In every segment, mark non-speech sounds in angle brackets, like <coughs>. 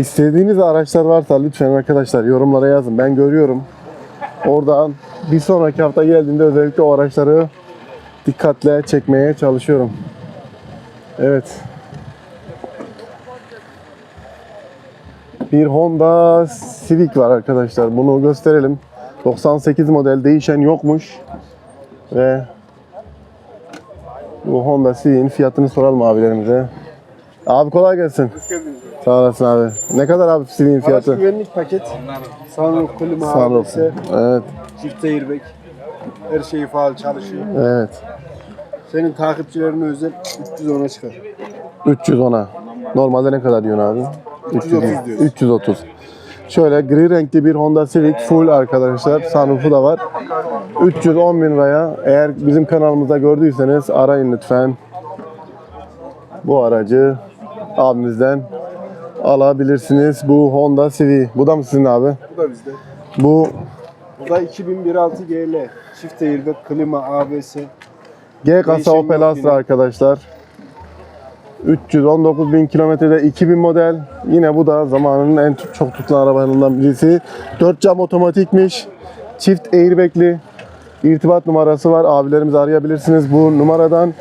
İstediğiniz araçlar varsa lütfen arkadaşlar yorumlara yazın. Ben görüyorum. Oradan bir sonraki hafta geldiğinde özellikle o araçları dikkatle çekmeye çalışıyorum. Evet. Bir Honda Civic var arkadaşlar. Bunu gösterelim. 98 model değişen yokmuş. Ve bu Honda Civic'in fiyatını soralım abilerimize. Abi kolay gelsin. Sağ olasın abi. Ne kadar abi Araç fiyatı? güvenlik paket. Sunroof, klima, Sunroof. Evet, çift airbag. Her şeyi faal çalışıyor. evet. Senin takipçilerine özel 310'a çıkar. 310'a. Normalde ne kadar diyorsun abi? 330 diyoruz. 330. Şöyle gri renkli bir Honda Civic full arkadaşlar. Sunroof'u da var. 310 bin liraya. Eğer bizim kanalımızda gördüyseniz arayın lütfen. Bu aracı abimizden alabilirsiniz. Bu Honda Civic. Bu da mı sizin abi? Bu da bizde. Bu Bu da 2001 GL. Çift airbag, klima, ABS. G kasa Değişim Opel Astra yine. arkadaşlar. 319 bin kilometrede 2000 model. Yine bu da zamanının en tut- çok tutulan arabalarından birisi. 4 cam otomatikmiş. Çift airbag'li. İrtibat numarası var. Abilerimizi arayabilirsiniz bu numaradan.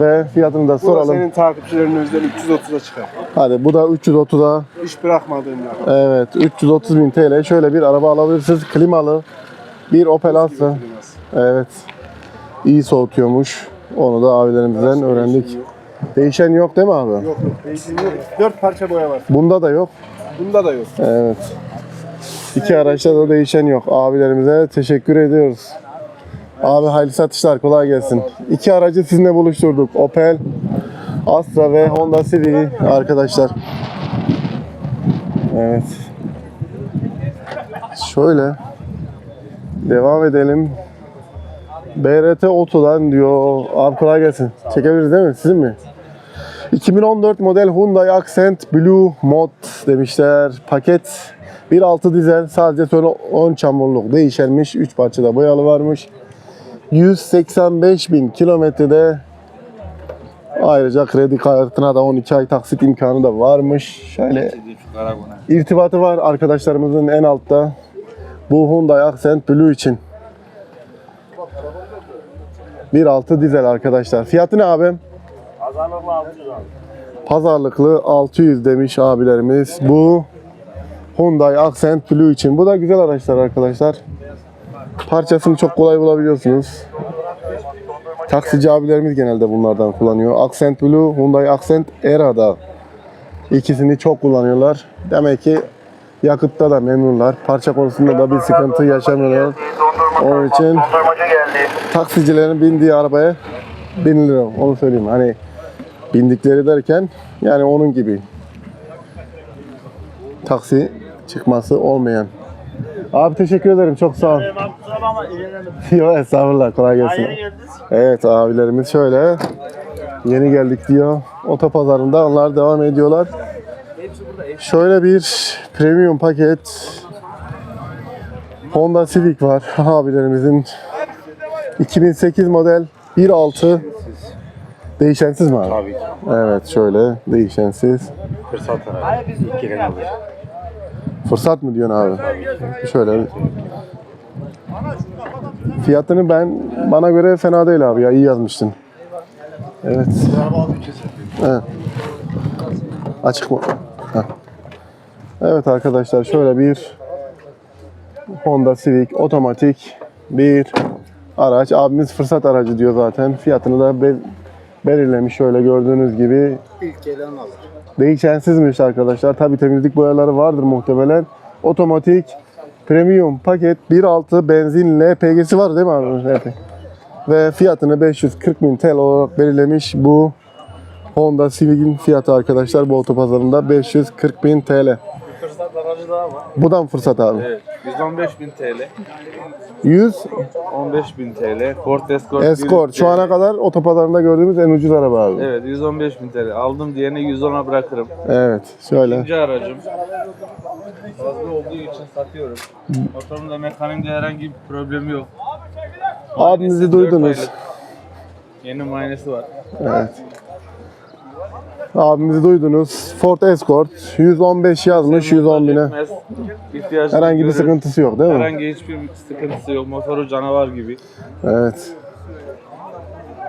Ve fiyatını da Bu da soralım. senin takipçilerine özel 330'a çıkar. Hadi bu da 330'a. Hiç bırakmadığım araba. Evet 330 bin TL. Şöyle bir araba alabilirsiniz. Klimalı. Bir Opel Astra. Evet. İyi soğutuyormuş. Onu da abilerimizden öğrendik. Değişen yok değil mi abi? Yok yok. Değişim yok. 4 parça boya var. Bunda da yok. Bunda da yok. Evet. İki araçta da değişen yok. Abilerimize teşekkür ediyoruz. Abi hayırlı satışlar kolay gelsin. İki aracı sizinle buluşturduk. Opel Astra ve Honda Civic arkadaşlar. Evet. Şöyle devam edelim. BRT Oto'dan diyor. Abi kolay gelsin. Çekebiliriz değil mi? Sizin mi? 2014 model Hyundai Accent Blue Mod demişler. Paket 1.6 dizel sadece sonra 10 çamurluk değişermiş. 3 parçada boyalı varmış. 185 bin kilometrede ayrıca kredi kartına da 12 ay taksit imkanı da varmış. Şöyle irtibatı var arkadaşlarımızın en altta. Bu Hyundai Accent Blue için. 1.6 dizel arkadaşlar. Fiyatı ne abim? Pazarlıklı 600 demiş abilerimiz. Bu Hyundai Accent Blue için. Bu da güzel araçlar arkadaşlar. Parçasını çok kolay bulabiliyorsunuz. Taksici abilerimiz genelde bunlardan kullanıyor. Accent Blue, Hyundai Accent Era'da. İkisini çok kullanıyorlar. Demek ki yakıtta da memnunlar. Parça konusunda da bir sıkıntı yaşamıyorlar. Onun için taksicilerin bindiği arabaya binilir. Onu söyleyeyim. Hani bindikleri derken yani onun gibi taksi çıkması olmayan. Abi teşekkür ederim. Çok sağ ol. <laughs> Yok estağfurullah. Kolay gelsin. Evet abilerimiz şöyle yeni geldik diyor. Otopazarında onlar devam ediyorlar. Şöyle bir premium paket Honda Civic var abilerimizin 2008 model 1.6 Değişensiz mi abi? Tabii ki. Evet şöyle değişensiz. Fırsat aracı. İlk giren alır. Fırsat mı diyorsun abi? Şöyle. Fiyatını ben bana göre fena değil abi ya iyi yazmıştın. Evet. Evet. Açık mı? Heh. Evet arkadaşlar şöyle bir Honda Civic otomatik bir araç. Abimiz fırsat aracı diyor zaten. Fiyatını da bel- belirlemiş şöyle gördüğünüz gibi. İlk gelen alır. Değişensizmiş arkadaşlar. Tabi temizlik boyaları vardır muhtemelen. Otomatik premium paket 1.6 benzin LPG'si var değil mi abi? Ve fiyatını 540 bin TL olarak belirlemiş bu Honda Civic'in fiyatı arkadaşlar bu otopazarında 540 bin TL. Aracı daha var. Bu da mı fırsat abi? Evet. 115 bin TL. 100 15 bin TL. Ford Escort. Escort. Şu ana kadar otopazarında gördüğümüz en ucuz araba abi. Evet 115 bin TL. Aldım diyene 110'a bırakırım. Evet. Şöyle. İkinci aracım. Fazla olduğu için satıyorum. Motorumda mekanikte herhangi bir problemi yok. Muayenesi dört duydunuz. aylık. Yeni muayenesi var. Evet. Abimizi duydunuz. Ford Escort 115 yazmış 110 bine. Herhangi bir sıkıntısı yok değil mi? Herhangi hiçbir sıkıntısı yok. Motoru canavar gibi. Evet.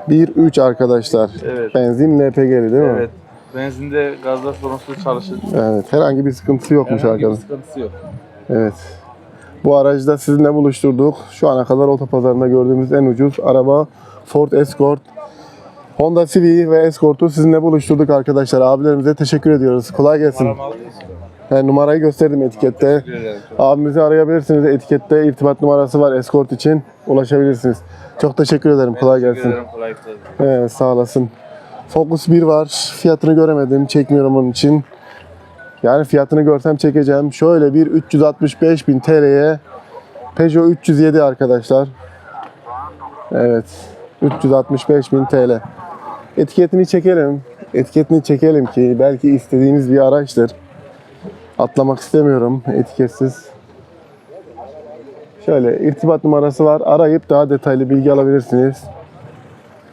1.3 arkadaşlar. Evet. Benzin LPG'li değil mi? Evet. Benzinde gazda sorunsuz çalışır. Evet. Herhangi bir sıkıntısı yokmuş Herhangi bir arkadaşlar. sıkıntısı yok. Evet. Bu aracı da sizinle buluşturduk. Şu ana kadar otopazarında gördüğümüz en ucuz araba Ford Escort. Honda Civic ve Escort'u sizinle buluşturduk arkadaşlar. Abilerimize teşekkür ediyoruz. Kolay gelsin. He, numarayı gösterdim etikette. Abimizi arayabilirsiniz. Etikette irtibat numarası var Escort için. Ulaşabilirsiniz. Çok teşekkür ederim. Kolay Teşekkür gelsin. ederim. Kolay gelsin. Evet sağ olasın. Focus 1 var. Fiyatını göremedim. Çekmiyorum onun için. Yani fiyatını görsem çekeceğim. Şöyle bir 365 bin TL'ye Peugeot 307 arkadaşlar. Evet. 365 bin TL. Etiketini çekelim. Etiketini çekelim ki belki istediğiniz bir araçtır. Atlamak istemiyorum etiketsiz. Şöyle irtibat numarası var. Arayıp daha detaylı bilgi alabilirsiniz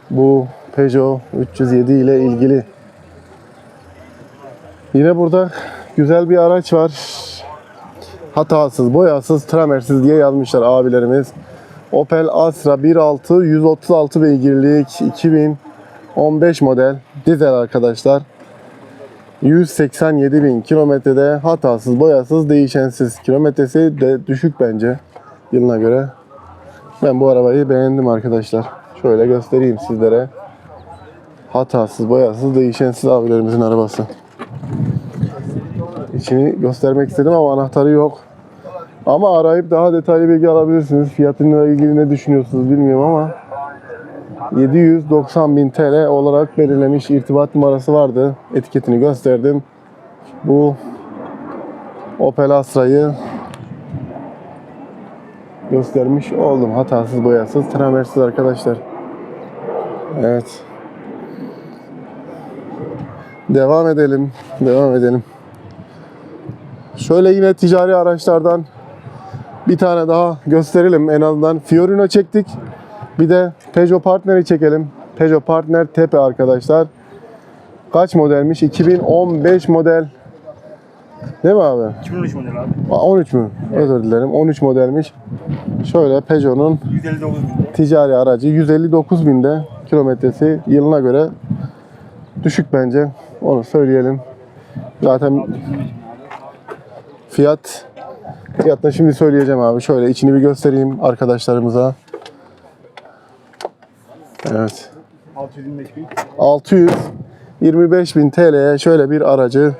bu Peugeot 307 ile ilgili. Yine burada güzel bir araç var. Hatasız, boyasız, tramersiz diye yazmışlar abilerimiz. Opel Astra 1.6 136 beygirlik 2015 model dizel arkadaşlar. 187 bin kilometrede hatasız, boyasız, değişensiz. Kilometresi de düşük bence yılına göre. Ben bu arabayı beğendim arkadaşlar. Şöyle göstereyim sizlere. Hatasız, boyasız, değişensiz abilerimizin arabası. İçini göstermek istedim ama anahtarı yok. Ama arayıp daha detaylı bilgi alabilirsiniz. Fiyatıyla ilgili ne düşünüyorsunuz bilmiyorum ama 790 bin TL olarak belirlemiş irtibat numarası vardı. Etiketini gösterdim. Bu Opel Astra'yı göstermiş oldum. Hatasız, boyasız, tramersiz arkadaşlar. Evet. Devam edelim. Devam edelim. Şöyle yine ticari araçlardan bir tane daha gösterelim. En azından Fiorino çektik. Bir de Peugeot Partner'i çekelim. Peugeot Partner Tepe arkadaşlar. Kaç modelmiş? 2015 model. Değil mi abi? 2013 model abi. Aa, 13 mü? Özür dilerim. 13 modelmiş. Şöyle Peugeot'un 159 binde. ticari aracı 159 binde kilometresi yılına göre düşük bence. Onu söyleyelim. Zaten fiyat fiyatını şimdi söyleyeceğim abi. Şöyle içini bir göstereyim arkadaşlarımıza. Evet. 625 bin. 625 bin TL'ye şöyle bir aracı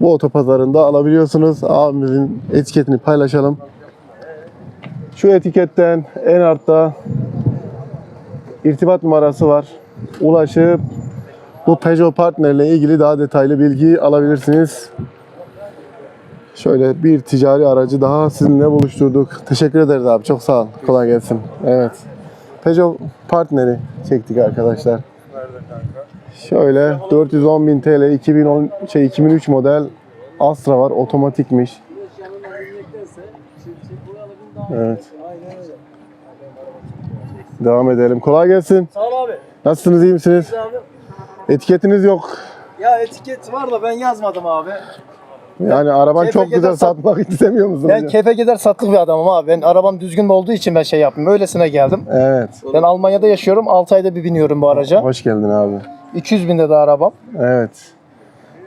bu otopazarında alabiliyorsunuz. Abimizin etiketini paylaşalım. Şu etiketten en altta irtibat numarası var. Ulaşıp bu Peugeot partnerle ilgili daha detaylı bilgi alabilirsiniz. Şöyle bir ticari aracı daha sizinle buluşturduk. Teşekkür ederiz abi. Çok sağ ol. Kolay gelsin. Evet. Peugeot partneri çektik arkadaşlar. Şöyle 410.000 TL 2010 şey 2003 model Astra var. Otomatikmiş. Evet. Devam edelim. Kolay gelsin. Sağ ol abi. Nasılsınız? iyi misiniz? Abi. Etiketiniz yok. Ya etiket var da ben yazmadım abi. Yani araban çok güzel sat- satmak <laughs> istemiyor musun? Ben hocam? kefe gider sattık bir adamım abi. Ben arabam düzgün olduğu için ben şey yaptım. Öylesine geldim. Evet. Ben Almanya'da yaşıyorum. 6 ayda bir biniyorum bu araca. Hoş geldin abi. 200 binde de arabam. Evet.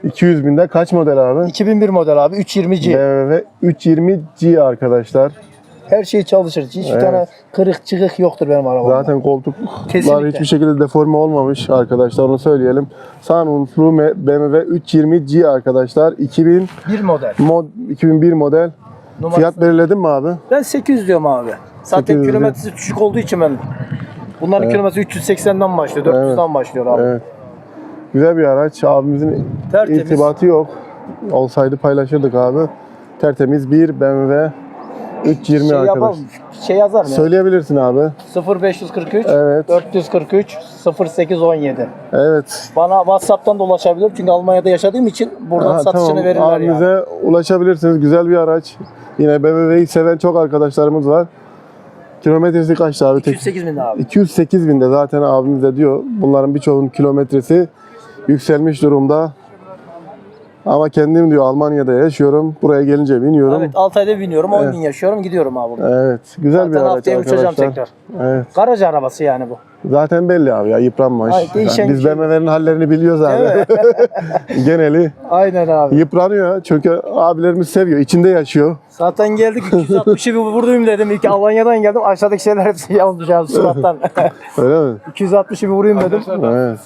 200 binde kaç model abi? 2001 model abi. 320G. BMW 320G arkadaşlar. Her şey çalışır. Hiçbir Evet. tane kırık çıkık yoktur benim arabamda. Zaten koltuklar Kesinlikle. hiçbir şekilde deforme olmamış arkadaşlar onu söyleyelim. Sunrooflu BMW 320G arkadaşlar. 2000 Bir model. mod 2001 model. Numarası. Fiyat belirledin mi abi? Ben 800 diyorum abi. Zaten 800 kilometresi düşük olduğu için ben Bunların Evet. kilometresi 380'den başlıyor, 400'den başlıyor abi. Evet. Güzel bir araç. Abimizin Tertemiz. irtibatı yok. Olsaydı paylaşırdık abi. Tertemiz bir BMW 320 şey arkadaş. yapalım, şey yazar mı? Söyleyebilirsin abi. 0543 Evet. 443 0817. Evet. Bana WhatsApp'tan da ulaşabilir çünkü Almanya'da yaşadığım için buradan Aha, satışını tamam. verirler yani. Abimize ulaşabilirsiniz. Güzel bir araç. Yine BMW'yi seven çok arkadaşlarımız var. Kilometresi kaçtı abi? Tek- 208 bin abi. 208 binde zaten abimiz de diyor. Bunların birçoğunun kilometresi yükselmiş durumda. Ama kendim diyor Almanya'da yaşıyorum. Buraya gelince biniyorum. Evet 6 ayda biniyorum 10 Evet. gün yaşıyorum gidiyorum abi. burada. Evet, güzel bir Zaten araç haftaya uçacağım arkadaşlar. tekrar. Evet. Garaj arabası yani bu. Zaten belli abi ya yıpranmış. Ay, değişen Yani biz bir şey. BMW'nin hallerini biliyoruz abi. <laughs> Geneli Aynen abi. yıpranıyor çünkü abilerimiz seviyor, içinde yaşıyor. Zaten geldik 260'ı bir vurdum dedim. İlk Almanya'dan geldim. Aşağıdaki şeyler hepsi yazmış abi surattan. <laughs> Öyle mi? 260'ı bir vurayım dedim. Evet.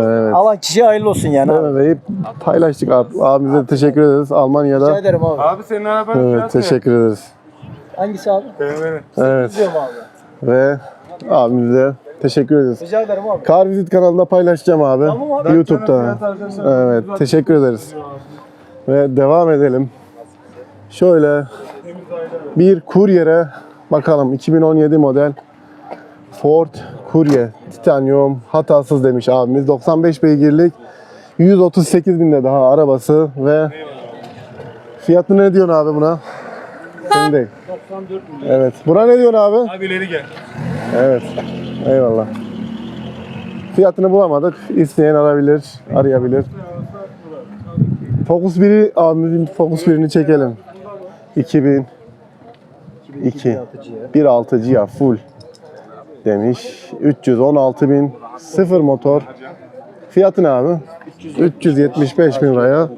Evet. Alan kişiye hayırlı olsun yani abi. Paylaştık abi. Abimize de teşekkür ederiz Rica Almanya'da. ederim abi. Abi senin arabanın Evet, teşekkür ederiz. Hangisi abi? BMW'nin. Evet. Gidiyorum abi. Ve abimize teşekkür ederiz. Rica ederim abi. Car Visit kanalında paylaşacağım abi. Tamam abi. YouTube'da. Evet, teşekkür ederiz. Ve devam edelim. Şöyle bir kuryere bakalım 2017 model Ford Courier Titanium hatasız demiş abimiz. 95 beygirlik 138 binde daha arabası ve fiyatı ne diyorsun abi buna? Senin değil. 94 milyon. Evet. Buna ne diyorsun abi? Abi ileri gel. Evet. Eyvallah. Fiyatını bulamadık. İsteyen arayabilir, arayabilir. Focus 1'i abimizin Focus 1'ini çekelim. 2000 2 1.6 GIA full demiş. 316 bin sıfır motor. Fiyatı ne abi? 375 bin liraya.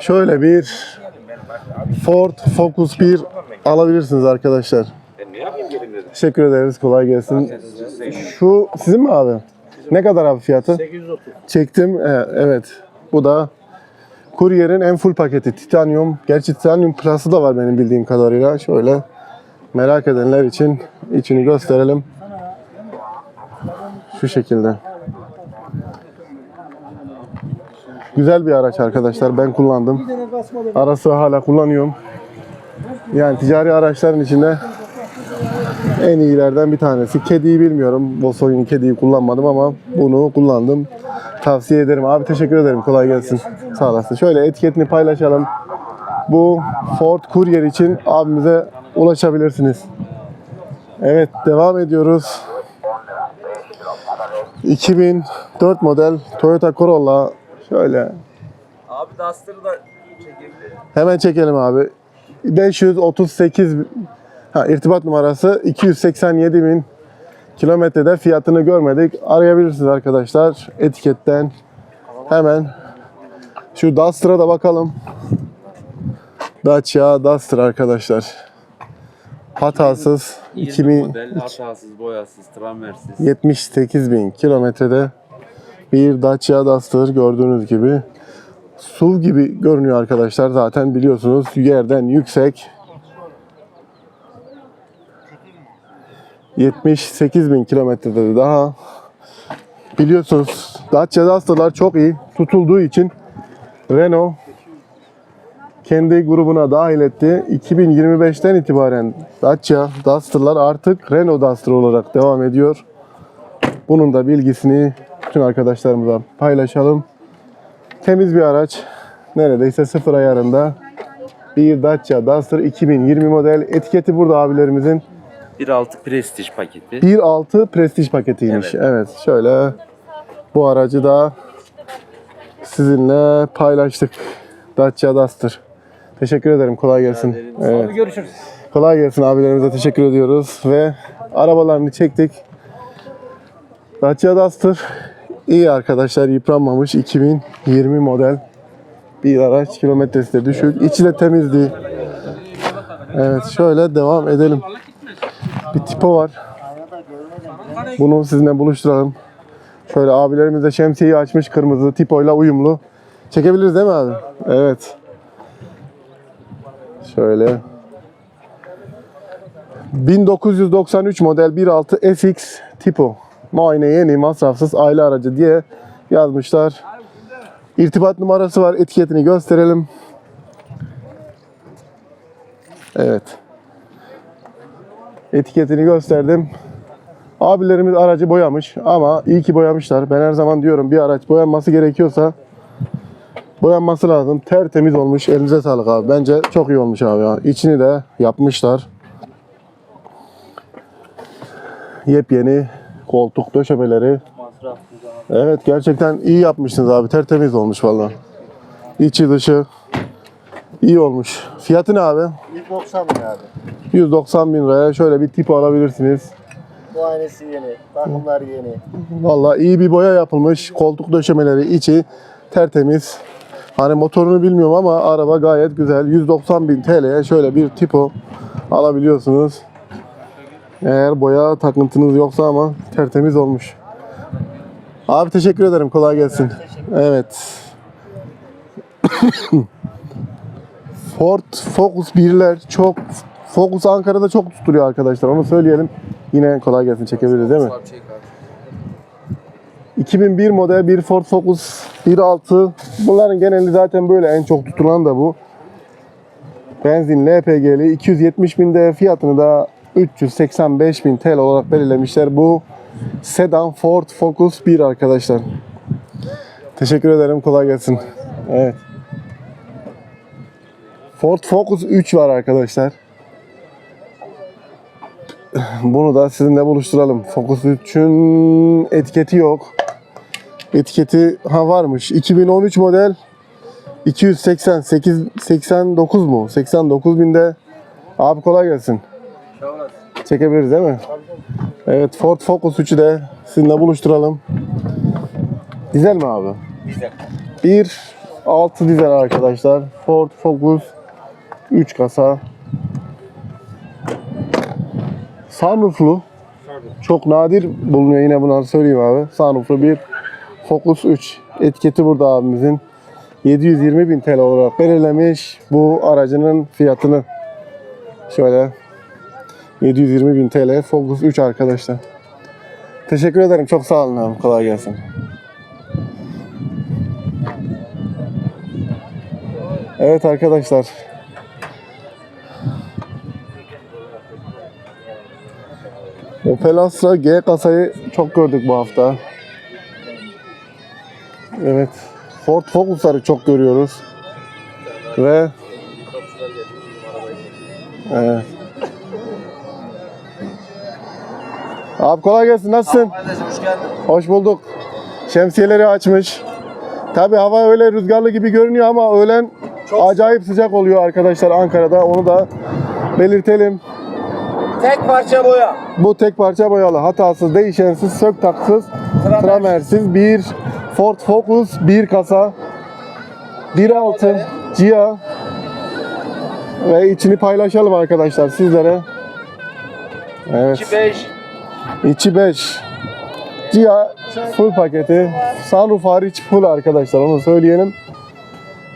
Şöyle bir Ford Focus 1 alabilirsiniz arkadaşlar. Teşekkür ederiz. Kolay gelsin. Şu sizin mi abi? Ne kadar abi fiyatı? 830. Çektim. Ee, evet. Bu da Courier'in en full paketi. Titanium. Gerçi Titanium Plus'ı da var benim bildiğim kadarıyla. Şöyle merak edenler için içini gösterelim. Şu şekilde. Güzel bir araç arkadaşlar. Ben kullandım. Ara sıra hala kullanıyorum. Yani ticari araçların içinde en iyilerden bir tanesi. Kediyi bilmiyorum. Volkswagen kediyi kullanmadım ama bunu kullandım. Tavsiye ederim. Abi teşekkür ederim. Kolay gelsin. Sağ olasın. Şöyle etiketini paylaşalım. Bu Ford Courier için abimize ulaşabilirsiniz. Evet devam ediyoruz. 2004 model Toyota Corolla şöyle Abi Duster'ı da çekebilir. Hemen çekelim abi. 538 ha, irtibat numarası 287 bin kilometrede fiyatını görmedik. Arayabilirsiniz arkadaşlar etiketten. Hemen şu Duster'a da bakalım. Dacia Duster arkadaşlar. Hatasız 2000 model hatasız, boyasız, tramersiz. 78 bin kilometrede bir Dacia Duster gördüğünüz gibi. SUV gibi görünüyor arkadaşlar. Zaten biliyorsunuz yerden yüksek. 78 bin kilometrede de daha. Biliyorsunuz Dacia Duster'lar çok iyi. Tutulduğu için Renault kendi grubuna dahil etti. 2025'ten itibaren Dacia Duster'lar artık Renault Duster olarak devam ediyor. Bunun da bilgisini bütün arkadaşlarımıza paylaşalım. Temiz bir araç. Neredeyse sıfır ayarında. Bir Dacia Duster 2020 model. Etiketi burada abilerimizin. 1.6 Prestige paketi. 1.6 Prestige paketiymiş. Evet. şöyle bu aracı da sizinle paylaştık. Dacia Duster. Teşekkür ederim. Kolay gelsin. Evet. Abi görüşürüz. Kolay gelsin abilerimize teşekkür ediyoruz ve arabalarını çektik. Dacia Duster iyi arkadaşlar yıpranmamış 2020 model bir araç kilometresi de düşük içi de temizdi. Evet şöyle devam edelim. Bir tipo var. Bunu sizinle buluşturalım. Şöyle abilerimiz de şemsiyeyi açmış kırmızı tipoyla uyumlu. Çekebiliriz değil mi abi? Evet. Şöyle 1993 model 1.6 FX Tipo. Muayene yeni, masrafsız aile aracı diye yazmışlar. İrtibat numarası var. Etiketini gösterelim. Evet. Etiketini gösterdim. Abilerimiz aracı boyamış ama iyi ki boyamışlar. Ben her zaman diyorum bir araç boyanması gerekiyorsa boyanması lazım. Tertemiz olmuş. Elinize sağlık abi. Bence çok iyi olmuş abi ya. İçini de yapmışlar. Yepyeni koltuk döşemeleri Evet gerçekten iyi yapmışsınız abi. Tertemiz olmuş vallahi. İçi dışı iyi olmuş. Fiyatı ne abi? 190 bin abi. 190 bin liraya şöyle bir tip alabilirsiniz. Bu aynesi yeni. Takımlar yeni. Vallahi iyi bir boya yapılmış. Koltuk döşemeleri içi tertemiz. Hani motorunu bilmiyorum ama araba gayet güzel. 190 bin TL'ye şöyle bir tipo alabiliyorsunuz. Eğer boya takıntınız yoksa ama tertemiz olmuş. Abi teşekkür ederim. Kolay gelsin. Evet. <coughs> Ford Focus 1'ler çok Focus Ankara'da çok tutuluyor arkadaşlar. Onu söyleyelim. Yine kolay gelsin çekebiliriz değil mi? 2001 model bir Ford Focus 1.6. Bunların geneli zaten böyle en çok tutulan da bu. Benzin LPG'li 270 binde fiyatını da 385 bin TL olarak belirlemişler. Bu sedan Ford Focus 1 arkadaşlar. Teşekkür ederim. Kolay gelsin. Evet. Ford Focus 3 var arkadaşlar. Bunu da sizinle buluşturalım. Focus 3'ün etiketi yok. Etiketi ha varmış. 2013 model 288 89 mu? 89 binde. Abi kolay gelsin. Çekebiliriz değil mi? Evet Ford Focus 3'ü de sizinle buluşturalım. Dizel mi abi? Dizel. 1 6 dizel arkadaşlar. Ford Focus 3 kasa. Sunrooflu. Çok nadir bulunuyor yine bunları söyleyeyim abi. Sunrooflu bir Focus 3. Etiketi burada abimizin. 720 bin TL olarak belirlemiş bu aracının fiyatını. Şöyle 720 bin TL Focus 3 arkadaşlar. Teşekkür ederim. Çok sağ olun abi. Kolay gelsin. Evet arkadaşlar. Opel Astra G kasayı çok gördük bu hafta. Evet. Ford Focus'ları çok görüyoruz. Ve Evet. Abi kolay gelsin. Nasılsın? Kardeşim hoş geldin. Hoş bulduk. Şemsiyeleri açmış. Tabi hava öyle rüzgarlı gibi görünüyor ama öğlen acayip sıcak oluyor arkadaşlar Ankara'da. Onu da belirtelim. Tek parça boya. Bu tek parça boyalı, hatasız, değişensiz, sök taksız, tramersiz bir Ford Focus, bir kasa, 1.6 Gia ve içini paylaşalım arkadaşlar sizlere. Evet. 2.5. İçi 5. Gia full paketi. Sunroof hariç full arkadaşlar onu söyleyelim.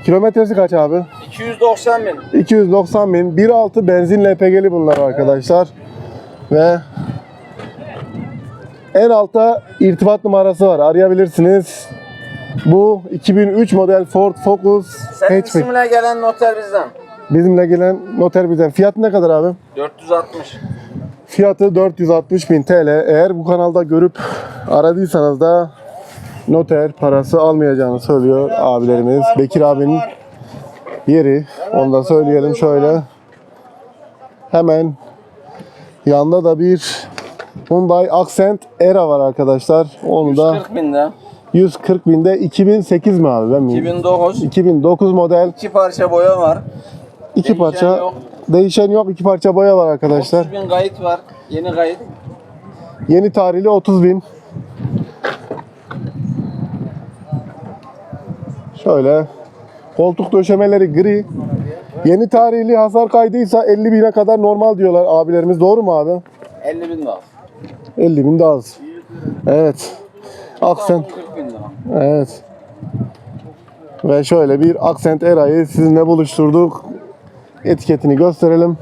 Kilometresi kaç abi? 290 bin. 290 bin. 1.6 benzin LPG'li bunlar arkadaşlar. Ve en altta irtibat numarası var. Arayabilirsiniz. Bu 2003 model Ford Focus Senin hatchback. isimle gelen noter bizden. Bizimle gelen noter bizden. Fiyatı ne kadar abi? 460. Fiyatı 460 bin TL. Eğer bu kanalda görüp aradıysanız da noter parası almayacağını söylüyor abilerimiz. Bekir abinin yeri. Onu da söyleyelim şöyle. Hemen yanında da bir Hyundai Accent Era var arkadaşlar. Onu da 140 binde. 140 binde 2008 mi abi ben mi? 2009. 2009 model İki parça boya var. iki Değişen parça yok. değişen yok iki parça boya var arkadaşlar. 30 bin kayıt var. Yeni kayıt. Yeni tarihli 30 bin. Şöyle. Koltuk döşemeleri gri. Yeni tarihli hasar kaydıysa 50 bine kadar normal diyorlar abilerimiz. Doğru mu abi? 50 bin daha. 50 bin de az. Evet. Aksen. 40 bin daha. Evet. Ve şöyle bir Accent Era'yı sizinle buluşturduk. Etiketini gösterelim.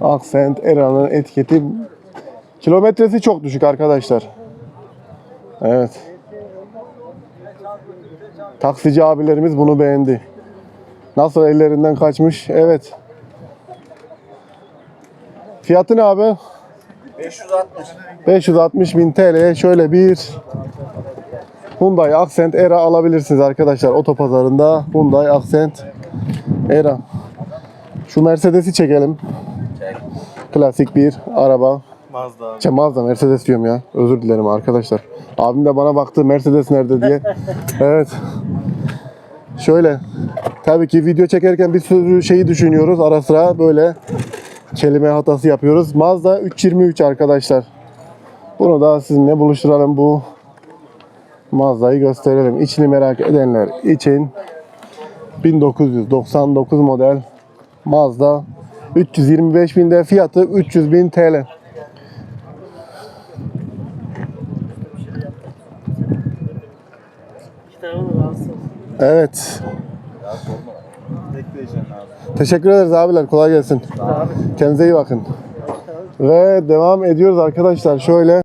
Accent Era'nın etiketi kilometresi çok düşük arkadaşlar. Evet. Taksici abilerimiz bunu beğendi. Nasıl ellerinden kaçmış? Evet. Fiyatı ne abi? 560. 560 bin TL'ye şöyle bir Hyundai Accent Era alabilirsiniz arkadaşlar otopazarında Hyundai Accent Era. Şu Mercedes'i çekelim. Çek. Klasik bir araba. Mazda abi. Şey, Mazda, Mercedes diyorum ya. Özür dilerim arkadaşlar. Abim de bana baktı Mercedes nerede diye. <laughs> evet. Şöyle. Tabii ki video çekerken bir sürü şeyi düşünüyoruz. Ara sıra böyle kelime hatası yapıyoruz. Mazda 323 arkadaşlar. Bunu da sizinle buluşturalım. Bu Mazda'yı gösterelim. İçini merak edenler için 1999 model Mazda 325 binde fiyatı 300 bin TL. Evet. Teşekkür ederiz abiler. Kolay gelsin. Kendinize iyi bakın. Ve devam ediyoruz arkadaşlar. Şöyle